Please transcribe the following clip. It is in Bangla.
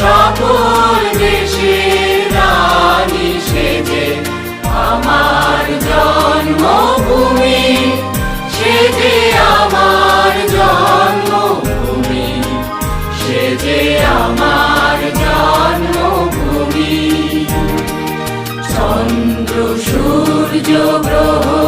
সকল দেশের রানী সেজে আমার জন্মভূমি সে যে আমার জন্মভূমি সে যে আমার জন্মভূমি। চন্দ্র সূর্য গ্রহ